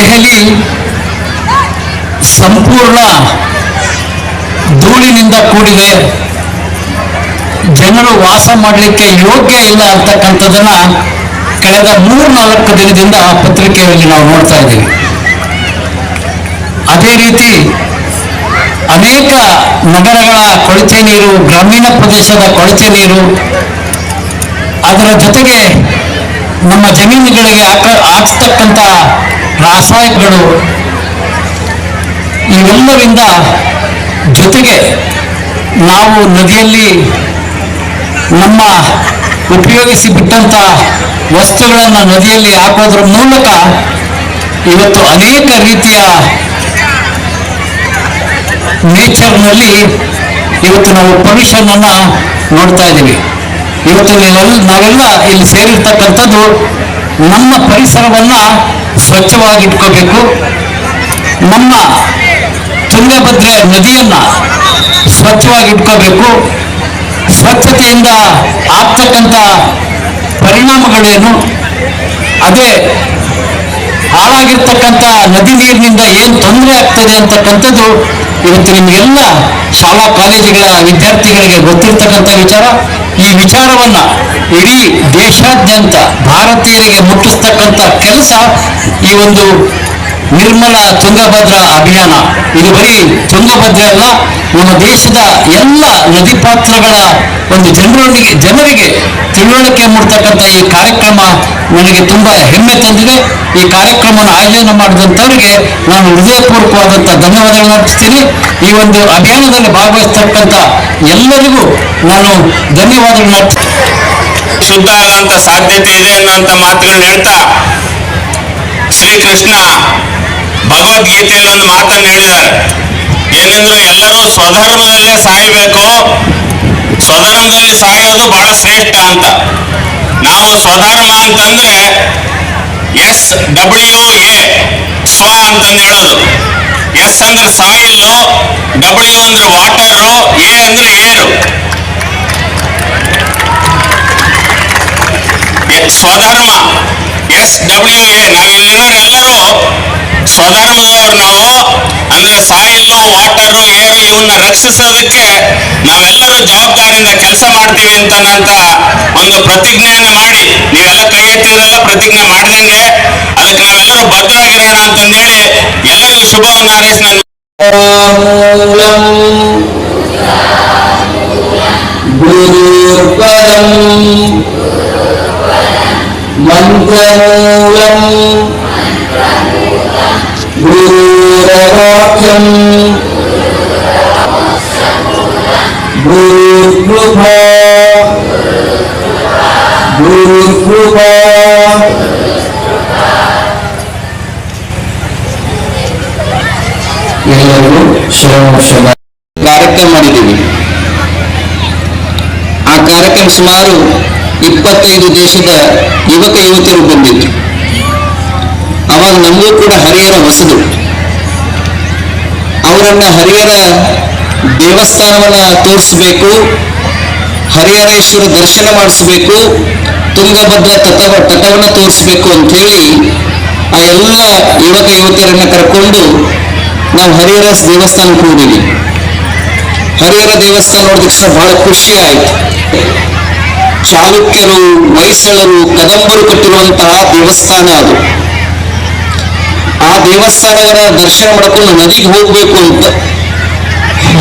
ದೆಹಲಿ ಸಂಪೂರ್ಣ ಧೂಳಿನಿಂದ ಕೂಡಿದೆ. ಜನರು ವಾಸ ಮಾಡಲಿಕ್ಕೆ ಯೋಗ್ಯ ಇಲ್ಲ ಅಂತಕ್ಕಂಥದ್ದನ್ನ ಕಳೆದ ಮೂರ್ನಾಲ್ಕು ದಿನದಿಂದ ಪತ್ರಿಕೆಯಲ್ಲಿ ನಾವು ನೋಡ್ತಾ ಇದ್ದೀವಿ. ಅದೇ ರೀತಿ ಅನೇಕ ನಗರಗಳ ಕೊಳಚೆ ನೀರು, ಗ್ರಾಮೀಣ ಪ್ರದೇಶದ ಕೊಳಚೆ ನೀರು, ಅದರ ಜೊತೆಗೆ ನಮ್ಮ ಜಮೀನುಗಳಿಗೆ ಹಾಕ ಹಾಕ್ತಕ್ಕಂಥ ರಾಸಾಯನಿಕಗಳು ಇವೆಲ್ಲರಿಂದ ಜೊತೆಗೆ ನಾವು ನದಿಯಲ್ಲಿ ನಮ್ಮ ಉಪಯೋಗಿಸಿ ಬಿಟ್ಟಂಥ ವಸ್ತುಗಳನ್ನು ನದಿಯಲ್ಲಿ ಹಾಕೋದ್ರ ಮೂಲಕ ಇವತ್ತು ಅನೇಕ ರೀತಿಯ ನೇಚರ್ನಲ್ಲಿ ಇವತ್ತು ನಾವು ಪೊಲ್ಯೂಷನ್ ಅನ್ನ ನೋಡ್ತಾ ಇದ್ದೀವಿ. ಇವತ್ತು ನಾವೆಲ್ಲ ಇಲ್ಲಿ ಸೇರಿರ್ತಕ್ಕಂಥದ್ದು ನಮ್ಮ ಪರಿಸರವನ್ನ ಸ್ವಚ್ಛವಾಗಿಟ್ಕೋಬೇಕು. ನಮ್ಮ ತುಂಗಭದ್ರೆ ನದಿಯನ್ನ ಸ್ವಚ್ಛವಾಗಿಟ್ಕೋಬೇಕು. ಸ್ವಚ್ಛತೆಯಿಂದ ಆಗ್ತಕ್ಕಂಥ ಪರಿಣಾಮಗಳೇನು? ಅದೇ ಹಾಳಾಗಿರ್ತಕ್ಕಂಥ ನದಿ ನೀರಿನಿಂದ ಏನು ತೊಂದರೆ ಆಗ್ತದೆ ಅಂತಕ್ಕಂಥದ್ದು ಇವತ್ತು ನಿಮಗೆಲ್ಲ ಶಾಲಾ ಕಾಲೇಜುಗಳ ವಿದ್ಯಾರ್ಥಿಗಳಿಗೆ ಗೊತ್ತಿರ್ತಕ್ಕಂಥ ವಿಚಾರ. ಈ ವಿಚಾರವನ್ನ ಇಡೀ ದೇಶಾದ್ಯಂತ ಭಾರತೀಯರಿಗೆ ಮುಟ್ಟಿಸ್ತಕ್ಕಂಥ ಕೆಲಸ ಈ ಒಂದು ನಿರ್ಮಲ ತುಂಗಭದ್ರ ಅಭಿಯಾನ. ಇದು ಬರೀ ತುಂಗಭದ್ರೆ ಅಲ್ಲ, ನಮ್ಮ ದೇಶದ ಎಲ್ಲ ನದಿ ಪಾತ್ರಗಳ ಒಂದು ಜನರೊಂದಿಗೆ, ಜನರಿಗೆ ತಿಳುವಳಿಕೆ ಮೂಡ್ತಕ್ಕಂಥ ಈ ಕಾರ್ಯಕ್ರಮ ನನಗೆ ತುಂಬಾ ಹೆಮ್ಮೆ ತಂದಿದೆ. ಈ ಕಾರ್ಯಕ್ರಮವನ್ನು ಆಯೋಜನೆ ಮಾಡಿದಂಥವರಿಗೆ ನಾನು ಹೃದಯಪೂರ್ವಕವಾದಂಥ ಧನ್ಯವಾದಗಳನ್ನು ಅರ್ಪಿಸ್ತೀನಿ. ಈ ಒಂದು ಅಭಿಯಾನದಲ್ಲಿ ಭಾಗವಹಿಸ್ತಕ್ಕಂಥ ಎಲ್ಲರಿಗೂ ನಾನು ಧನ್ಯವಾದಗಳನ್ನು ಅರ್ಪಿಸ್ತೀನಿ. ಶುದ್ಧ ಆಗುವಂತ ಸಾಧ್ಯತೆ ಇದೆ ಅನ್ನೋಂಥ ಮಾತುಗಳನ್ನ ಹೇಳ್ತಾ ಶ್ರೀಕೃಷ್ಣ ಭಗವದ್ಗೀತೆಯಲ್ಲಿ ಒಂದು ಮಾತನ್ನು ಹೇಳಿದ್ದಾರೆ ಏನಂದ್ರೆ ಎಲ್ಲರೂ ಸ್ವಧರ್ಮದಲ್ಲೇ ಸಾಯಬೇಕು ಸ್ವಧರ್ಮದಲ್ಲಿ ಸಾಯೋದು ಬಹಳ ಶ್ರೇಷ್ಠ ಅಂತ ನಾವು ಸ್ವಧರ್ಮ ಅಂತಂದ್ರೆ ಎಸ್ ಡಬ್ಲ್ಯೂ ಎ ಸ್ವ ಅಂತಂದು ಹೇಳೋದು ಎಸ್ ಅಂದ್ರೆ ಸಾಯಿಲ್ಲು ಡಬ್ಲ್ಯೂ ಅಂದ್ರೆ ವಾಟರು ಎ ಅಂದ್ರೆ ಏರು ಎ- ಸ್ವಧರ್ಮ ಎಸ್ ಡಬ್ಲ್ಯೂ ಎ ನಾವಿಲ್ಲಿರೋರೆಲ್ಲರೂ సమానంగా ఉన్నామో అందరు ಸಾಯಿಲು ವಾಪರು ಏನು ಇವನ್ನ ರಕ್ಷಿಸೋದಕ್ಕೆ ನಾವೆಲ್ಲರೂ ಜವಾಬ್ದಾರಿಯಿಂದ ಕೆಲಸ ಮಾಡ್ತೀವಿ ಅಂತ ಒಂದು ಪ್ರತಿಜ್ಞೆಯನ್ನ ಮಾಡಿ ನೀವೆಲ್ಲ ಕೈ ಎತ್ತಿದ್ರಲ್ಲ ಪ್ರತಿಜ್ಞೆ ಮಾಡ್ದಂಗೆ ಅದಕ್ಕೆ ನಾವೆಲ್ಲರೂ ಬದ್ಧರಾಗಿರೋಣ ಅಂತಂದೇಳಿ ಎಲ್ಲರಿಗೂ ಶುಭವನ್ನು ಹಾರೈಸಿ ನಾನು ಮಂತ್ರಮೂಲಂ భూరవాక్యం భూర్గృభ భూర్గృభ ಎಲ್ಲರೂ ಶ್ರಮವಶದ ಕಾರ್ಯಕ್ರಮ ಮಾಡಿದ್ದೀವಿ ಆ ಕಾರ್ಯಕ್ರಮ ಸುಮಾರು ಇಪ್ಪತ್ತೈದು ದೇಶದ ಯುವಕ ಯುವತಿಯರು ಬಂದಿದ್ರು ಅವಾಗ ನಮಗೂ ಕೂಡ ಹರಿಹರ ಹೊಸದು. ಅವರನ್ನ ಹರಿಹರ ದೇವಸ್ಥಾನವನ್ನ ತೋರಿಸಬೇಕು, ಹರಿಹರೇಶ್ವರ ದರ್ಶನ ಮಾಡಿಸ್ಬೇಕು, ತುಂಗಭದ್ರ ತಟವ, ತಟವನ್ನ ತೋರಿಸ್ಬೇಕು ಅಂತ ಹೇಳಿ ಆ ಎಲ್ಲ ಯುವಕ ಯುವತಿಯರನ್ನ ಕರ್ಕೊಂಡು ನಾವು ಹರಿಹರ ದೇವಸ್ಥಾನಕ್ಕೆ ಹೋಗಿದ್ವಿ ಹರಿಹರ ದೇವಸ್ಥಾನ ನೋಡಿದ ತಕ್ಷಣ ಬಹಳ ಖುಷಿ ಆಯ್ತು. ಚಾಲುಕ್ಯರು, ಮೈಸಳರು, ಕದಂಬರು ಕಟ್ಟಿರುವಂತಹ ದೇವಸ್ಥಾನ ಅದು. ಆ ದೇವಸ್ಥಾನಗಳ ದರ್ಶನ ಮಾಡ್ಕೊಂಡು ನದಿಗೆ ಹೋಗ್ಬೇಕು ಅಂತ.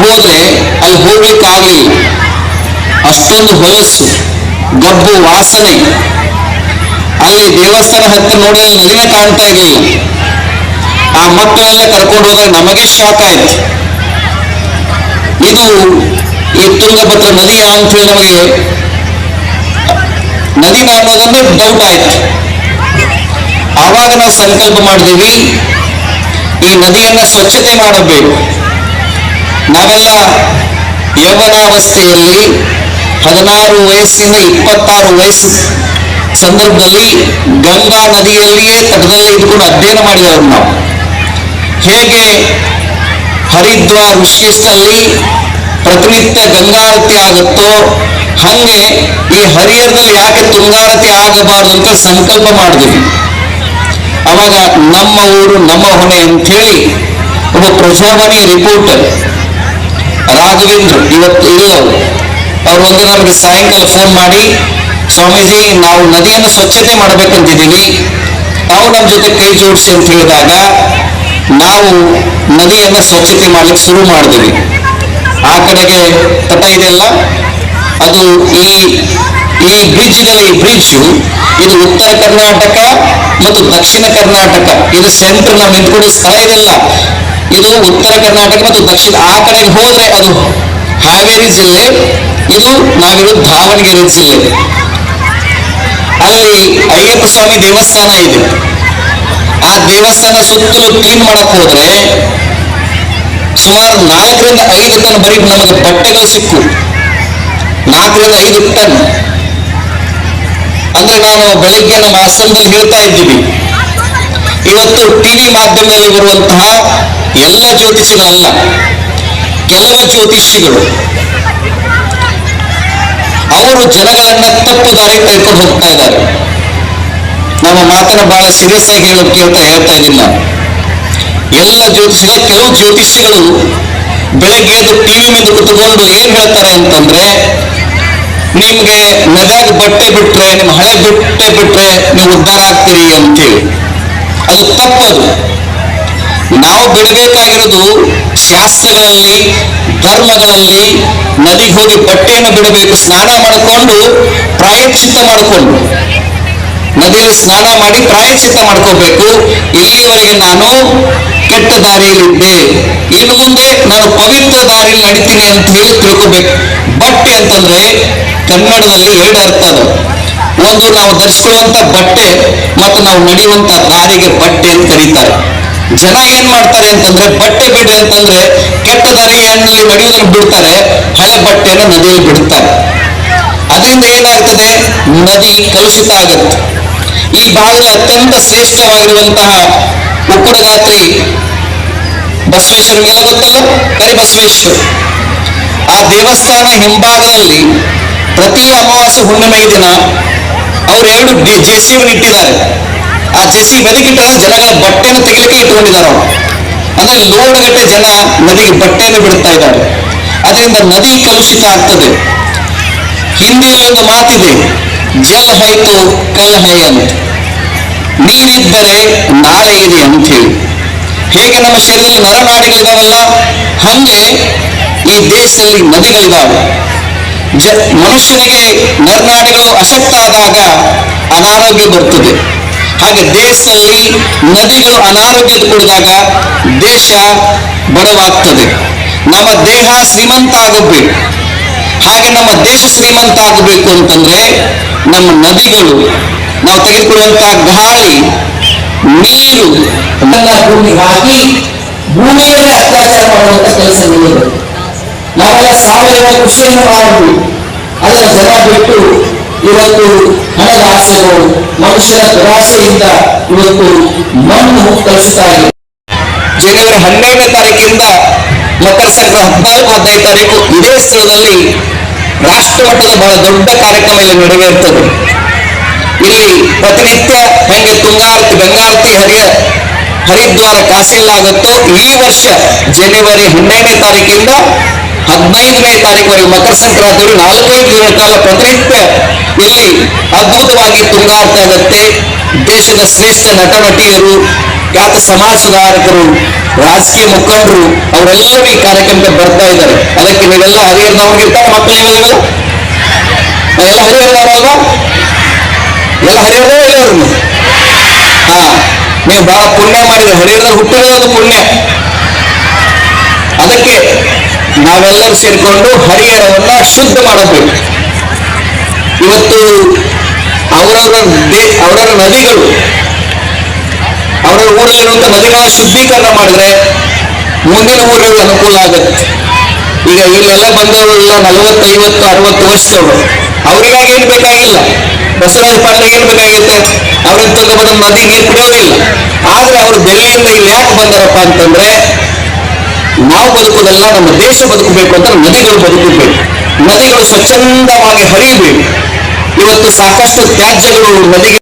ಹೋದ್ರೆ ಅಲ್ಲಿ ಹೋಗ್ಲಿಕ್ಕಾಗ್ಲಿಲ್ಲ ಅಷ್ಟೊಂದು ಹೊಲಸು, ಗಬ್ಬು, ವಾಸನೆ. ಅಲ್ಲಿ ದೇವಸ್ಥಾನ ಹತ್ತಿರ ನೋಡಿದ್ರೆ ನದಿನೇ ಕಾಣ್ತಾ ಇರಲಿಲ್ಲ ಆ ಮಕ್ಕಳೆಲ್ಲ ಕರ್ಕೊಂಡು ಹೋದ್ರೆ ನಮಗೆ ಶಾಕ್ ಆಯ್ತು. ಇದು ಈ ತುಂಗಭದ್ರ ನದಿಯ ಅಂತ ಹೇಳಿ ನಮಗೆ ನದಿನ ಅನ್ನೋದೊಂದು ಡೌಟ್ ಆಯ್ತು. ಆವಾಗ ನಾವು ಸಂಕಲ್ಪ ಮಾಡಿದೀವಿ ಈ ನದಿಯನ್ನ ಸ್ವಚ್ಛತೆ ಮಾಡಬೇಕು. ನಾವೆಲ್ಲ ಯೌವನಾವಸ್ಥೆಯಲ್ಲಿ ಹದಿನಾರು ವಯಸ್ಸಿಂದ ಇಪ್ಪತ್ತಾರು ವಯಸ್ಸು ಸಂದರ್ಭದಲ್ಲಿ ಗಂಗಾ ನದಿಯಲ್ಲಿಯೇ ತಟದಲ್ಲಿ ಇದ್ಕೊಂಡು ಅಧ್ಯಯನ ಮಾಡಿದವರು ನಾವು. ಹೇಗೆ ಹರಿದ್ವಾರ್ ಋಷಿಕೇಶ್ನಲ್ಲಿ ಪ್ರತಿನಿತ್ಯ ಗಂಗಾರತಿ ಆಗುತ್ತೋ, ಹಂಗೆ ಈ ಹರಿಹರದಲ್ಲಿ ಯಾಕೆ ತುಂಗಾರತಿ ಆಗಬಾರದು ಅಂತ ಸಂಕಲ್ಪ ಮಾಡಿದ್ವಿ. ಅವಾಗ ನಮ್ಮ ಊರು, ನಮ್ಮ ಹೊಣೆ ಅಂತ ಹೇಳಿ ಒಬ್ಬ ಪ್ರಜಾವಾಣಿ ರಿಪೋರ್ಟರ್ ರಾಘವೇಂದ್ರ ಇವತ್ತು ಇಲ್ಲ ಅವರು ಒಂದು ನಮಗೆ ಸಾಯಂಕಾಲ ಫೋನ್ ಮಾಡಿ, ಸ್ವಾಮೀಜಿ, ನಾವು ನದಿಯನ್ನು ಸ್ವಚ್ಛತೆ ಮಾಡಬೇಕಂತಿದ್ದೀವಿ. ತಾವು ನಮ್ಮ ಜೊತೆ ಕೈ ಜೋಡಿಸಿ ಅಂತ ಹೇಳಿದಾಗ ನಾವು ನದಿಯನ್ನು ಸ್ವಚ್ಛತೆ ಮಾಡ್ಲಿಕ್ಕೆ ಶುರು ಮಾಡಿದ್ವಿ. ಆ ಕಡೆಗೆ ತಟ ಇದೆಯಲ್ಲ ಅದು ಈ ಈ ಬ್ರಿಡ್ಜ್ನಲ್ಲಿ ಈ ಬ್ರಿಡ್ಜ್ ಇದು ಉತ್ತರ ಕರ್ನಾಟಕ ಮತ್ತು ದಕ್ಷಿಣ ಕರ್ನಾಟಕ, ಇದು ಸೆಂಟರ್ ನಾವು ನಿಂತ್ಕೊಳ್ಳೋ ಸ್ಥಳ ಇದೆಲ್ಲ ಇದು ಉತ್ತರ ಕರ್ನಾಟಕ ಮತ್ತು ದಕ್ಷಿಣ, ಆ ಕಡೆಗೆ ಹೋದ್ರೆ ಅದು ಹಾವೇರಿ ಜಿಲ್ಲೆ, ಇದು ನಾವಿರೋದು ದಾವಣಗೆರೆ ಜಿಲ್ಲೆ. ಅಲ್ಲಿ ಅಯ್ಯಪ್ಪ ಸ್ವಾಮಿ ದೇವಸ್ಥಾನ ಇದೆ. ಆ ದೇವಸ್ಥಾನ ಸುತ್ತಲೂ ಕ್ಲೀನ್ ಮಾಡಕ್ ಹೋದ್ರೆ ಸುಮಾರು ನಾಲ್ಕರಿಂದ ಐದು ಟನ್ ಬರೀ ನಮಗೆ ಬಟ್ಟೆಗಳು ಸಿಕ್ಕು. ನಾಲ್ಕರಿಂದ ಐದು ಟನ್. ನಾನು ಬೆಳಿಗ್ಗೆ ನಮ್ಮ ಆಶ್ರಮದಲ್ಲಿ ಹೇಳ್ತಾ ಇದ್ದೀವಿ. ಇವತ್ತು ಟಿವಿ ಮಾಧ್ಯಮದಲ್ಲಿ ಬರುವಂತಹ ಎಲ್ಲ ಜ್ಯೋತಿಷಿಗಳಲ್ಲ, ಕೆಲವು ಜ್ಯೋತಿಷಿಗಳು, ಅವರು ಜನಗಳನ್ನ ತಪ್ಪು ದಾರಿ ಕೈಕೊಂಡು ಹೋಗ್ತಾ ಇದ್ದಾರೆ. ನಮ್ಮ ಮಾತನ್ನು ಬಹಳ ಸೀರಿಯಸ್ ಆಗಿ ಹೇಳೋದು ಕೇಳ್ತಾ ಹೇಳ್ತಾ ಇದ್ದೀನಿ ನಾನು ಎಲ್ಲ ಜ್ಯೋತಿಷಿಗಳ, ಕೆಲವು ಜ್ಯೋತಿಷಿಗಳು ಬೆಳಗ್ಗೆ ಎದ್ದು ಟಿವಿ ಮುಂದೆ ಕುತ್ಕೊಂಡು ಏನ್ ಹೇಳ್ತಾರೆ ಅಂತಂದ್ರೆ ನಿಮ್ಗೆ ನದಾಗ ಬಟ್ಟೆ ಬಿಟ್ರೆ ನಿಮ್ಮ ಹಳೆ ಬಟ್ಟೆ ಬಿಟ್ರೆ ನೀವು ಉದ್ಧಾರ ಆಗ್ತೀರಿ ಅಂತೇಳಿ. ಅದು ತಪ್ಪದು. ನಾವು ಬಿಡಬೇಕಾಗಿರೋದು ಶಾಸ್ತ್ರಗಳಲ್ಲಿ, ಧರ್ಮಗಳಲ್ಲಿ ನದಿಗೆ ಹೋಗಿ ಬಟ್ಟೆಯನ್ನು ಬಿಡಬೇಕು, ಸ್ನಾನ ಮಾಡಿಕೊಂಡು ಪ್ರಾಯಶ್ಚಿತ್ತ ಮಾಡಿಕೊಂಡು. ನದಿಯಲ್ಲಿ ಸ್ನಾನ ಮಾಡಿ ಪ್ರಾಯಶ್ಚಿತ್ತ ಮಾಡ್ಕೋಬೇಕು. ಇಲ್ಲಿವರೆಗೆ ನಾನು ಕೆಟ್ಟ ದಾರಿಯಲ್ಲಿದ್ದೆ. ಇನ್ನು ಮುಂದೆ ನಾನು ಪವಿತ್ರ ದಾರಿಯಲ್ಲಿ ನಡಿತೀನಿ ಅಂತ ಹೇಳಿ ತಿಳ್ಕೋಬೇಕು. ಬಟ್ಟೆ ಅಂತಂದ್ರೆ ಕನ್ನಡದಲ್ಲಿ ಎರಡು ಅರ್ಥ ಅದು. ಒಂದು ನಾವು ಧರಿಸ್ಕೊಳ್ಳುವಂತ ಬಟ್ಟೆ ಮತ್ತು ನಾವು ನಡೆಯುವಂತ ದಾರಿಗೆ ಬಟ್ಟೆ ಅಂತ ಕರೀತಾರೆ. ಜನ ಏನ್ ಮಾಡ್ತಾರೆ ಅಂತಂದ್ರೆ ಬಟ್ಟೆ ಬಿಡಿ ಅಂತಂದ್ರೆ ಕೆಟ್ಟ ದಾರಿಯಲ್ಲಿ ನಡೆಯುವುದನ್ನು ಬಿಡ್ತಾರೆ, ಹಳೆ ಬಟ್ಟೆಯನ್ನು ನದಿಯಲ್ಲಿ ಬಿಡುತ್ತಾರೆ. ಅದರಿಂದ ಏನಾಗ್ತದೆ? ನದಿ ಕಲುಷಿತ ಆಗುತ್ತೆ. ಈ ಭಾಗದಲ್ಲಿ ಅತ್ಯಂತ ಶ್ರೇಷ್ಠವಾಗಿರುವಂತಹ ಉಕ್ಕುಡಗಾತ್ರಿ ಬಸವೇಶ್ವರಿಗೆಲ್ಲ ಗೊತ್ತಲ್ಲ ಕರಿ ಬಸವೇಶ್ವರ ಆ ದೇವಸ್ಥಾನ ಹಿಂಭಾಗದಲ್ಲಿ ಪ್ರತಿ ಅಮಾವಾಸ್ಯ ಹುಣ್ಣಿಮೆಯ ದಿನ ಅವ್ರು ಎರಡು ಜೆ ಸಿ ಇಟ್ಟಿದ್ದಾರೆ. ಆ ಜೆಸಿ ಸಿ ಬೆದಕಿಟ್ಟರೆ ಜನಗಳ ಬಟ್ಟೆಯನ್ನು ತೆಗಿಲಿಕ್ಕೆ ಇಟ್ಕೊಂಡಿದ್ದಾರೆ ಅವರು. ಅಂದ್ರೆ ಲೋಡ್ಗಟ್ಟೆ ಜನ ನದಿಗೆ ಬಟ್ಟೆಯನ್ನು ಬಿಡ್ತಾ ಇದ್ದಾರೆ. ಅದರಿಂದ ನದಿ ಕಲುಷಿತ ಆಗ್ತದೆ. ಹಿಂದಿಯಲ್ಲಿ ಒಂದು ಮಾತಿದೆ, ಜಲ್ ಹೋಯ್ತು ಕಲ್ ಹೈ ಅಂತ. ನೀರಿದ್ದರೆ ನಾಳೆ ಇದೆ ಅಂತ ಹೇಳಿ ಹೇಗೆ ನಮ್ಮ ಶರೀರದಲ್ಲಿ ನರನಾಡಿಗಳಿದಾವಲ್ಲ, ಹಂಗೆ ಈ ದೇಶದಲ್ಲಿ ನದಿಗಳಿದಾವೆ. ಜ ಮನುಷ್ಯನಿಗೆ ನರನಾಡಿಗಳು ಅಶಕ್ತ ಆದಾಗ ಅನಾರೋಗ್ಯ ಬರ್ತದೆ ಹಾಗೆ ದೇಶದಲ್ಲಿ ನದಿಗಳು ಅನಾರೋಗ್ಯದ ಕುಡಿದಾಗ ದೇಶ ಬಡವಾಗ್ತದೆ. ನಮ್ಮ ದೇಹ ಶ್ರೀಮಂತ ಆಗಬೇಕು ಹಾಗೆ ನಮ್ಮ ದೇಶ ಶ್ರೀಮಂತ ಆಗಬೇಕು ಅಂತಂದ್ರೆ ನಮ್ಮ ನದಿಗಳು, ನಾವು ತೆಗೆದುಕೊಳ್ಳುವಂತಹ ಗಾಳಿ, ನೀರು ಭೂಮಿಗೆ ಹಾಕಿ ಭೂಮಿಯನ್ನೇ ಅತ್ಯಾಚಾರ ಮಾಡುವಂತ ಕೆಲಸಗಳು ನಾವೆಲ್ಲ ಸಾವಯವ ಕೃಷಿಯನ್ನು ಮಾಡಿದ್ವಿ ಅದರ ಜನ ಬಿಟ್ಟು ಇವತ್ತು ಹಣದ ಆಸೆಗಳು ಮನುಷ್ಯರ ದುರಾಸೆಯಿಂದ ಇವತ್ತು ಮಣ್ಣು ಕಲಿಸ್ತಾ ಇದೆ. ಜನವರಿ ಹನ್ನೆರಡನೇ ತಾರೀಕಿನಿಂದ ಮಕರ ಸಂಕ್ರಾಂತಿ ಹದಿನಾಲ್ಕು ಹದಿನೈದು ತಾರೀಕು ಇದೇ ಸ್ಥಳದಲ್ಲಿ ರಾಷ್ಟ್ರ ಮಟ್ಟದ ಬಹಳ ದೊಡ್ಡ ಕಾರ್ಯಕ್ರಮ ಇಲ್ಲಿ ನೆರವೇರ್ತದೆ ಇಲ್ಲಿ ಪ್ರತಿನಿತ್ಯ ಹೆಂಗೆ ತುಂಗಾರತಿ ಗಂಗಾರತಿ ಹರಿಯ, ಹರಿದ್ವಾರ, ಕಾಸಿಲ್ಲಾಗುತ್ತೋ ಈ ವರ್ಷ ಜನವರಿ ಹನ್ನೆರಡನೇ ತಾರೀಕಿಂದ ಹದಿನೈದನೇ ತಾರೀಕುವರೆಗೆ ಮಕರ ಸಂಕ್ರಾಂತಿಯಲ್ಲಿ ನಾಲ್ಕೈದು ದಿನಗಳ ಕಾಲ ಪ್ರತಿನಿತ್ಯ ಇಲ್ಲಿ ಅದ್ಭುತವಾಗಿ ತುಂಗಾಡ್ತಾ ಇರುತ್ತೆ. ದೇಶದ ಶ್ರೇಷ್ಠ ನಟ ನಟಿಯರು ಖ್ಯಾತ ಸಮಾಜ ಸುಧಾರಕರು, ರಾಜಕೀಯ ಮುಖಂಡರು, ಅವರೆಲ್ಲರೂ ಈ ಕಾರ್ಯಕ್ರಮಕ್ಕೆ ಬರ್ತಾ ಇದ್ದಾರೆ. ಅದಕ್ಕೆ ನೀವೆಲ್ಲ ಹರಿಹರದವ್ರಿಗೆ ಇರ್ತಾರೆ ಮಕ್ಕಳು ನೀವೆಲ್ಲ ಎಲ್ಲ ಹರಿಹರದವರಲ್ವಾ ಎಲ್ಲ ಹರಿಹರ ಇಲ್ಲವ್ರು ಹಾ, ನೀವು ಬಹಳ ಪುಣ್ಯ ಮಾಡಿದ್ರೆ ಹರಿಹರದ ಹುಟ್ಟಿರೋದು ಪುಣ್ಯ. ಅದಕ್ಕೆ ನಾವೆಲ್ಲರೂ ಸೇರಿಕೊಂಡು ಹರಿಹರವನ್ನ ಶುದ್ಧ ಮಾಡಬೇಕು. ಇವತ್ತು ಅವರವರ ಅವರವರ ನದಿಗಳು ಅವರ ಊರಲ್ಲಿರುವಂತ ನದಿಗಳ ಶುದ್ಧೀಕರಣ ಮಾಡಿದ್ರೆ ಮುಂದಿನ ಊರಿಗೆ ಅನುಕೂಲ ಆಗುತ್ತೆ. ಈಗ ಇಲ್ಲೆಲ್ಲ ಬಂದವರೆಲ್ಲ ನಲವತ್ತು ಐವತ್ತು ಅರವತ್ತು ವರ್ಷದವರು. ಅವರಿಗಾಗಿ ಏನು ಬೇಕಾಗಿಲ್ಲ. ಬಸವರಾಜ ಪಾಂಡ್ರಿಗೆ ಏನು ಅವರಂತ ಅವ್ರಿಗೆ ತುಂಗಭದ್ರ ನದಿ ನೀರು ಕುಡಿಯೋದಿಲ್ಲ. ಆದ್ರೆ ಅವರು ಡೆಲ್ಲಿಯಿಂದ ಇಲ್ಲಿ ಯಾಕೆ ಬಂದಾರಪ್ಪ ಅಂತಂದ್ರೆ ನಾವು ಬದುಕುವುದಲ್ಲ ನಮ್ಮ ದೇಶ ಬದುಕಬೇಕು ಅಂತ ನದಿಗಳು ಬದುಕಬೇಕು ನದಿಗಳು ಸ್ವಚ್ಛಂದವಾಗಿ ಹರಿಯಬೇಕು. ಇವತ್ತು ಸಾಕಷ್ಟು ತ್ಯಾಜ್ಯಗಳು ನದಿಗೆ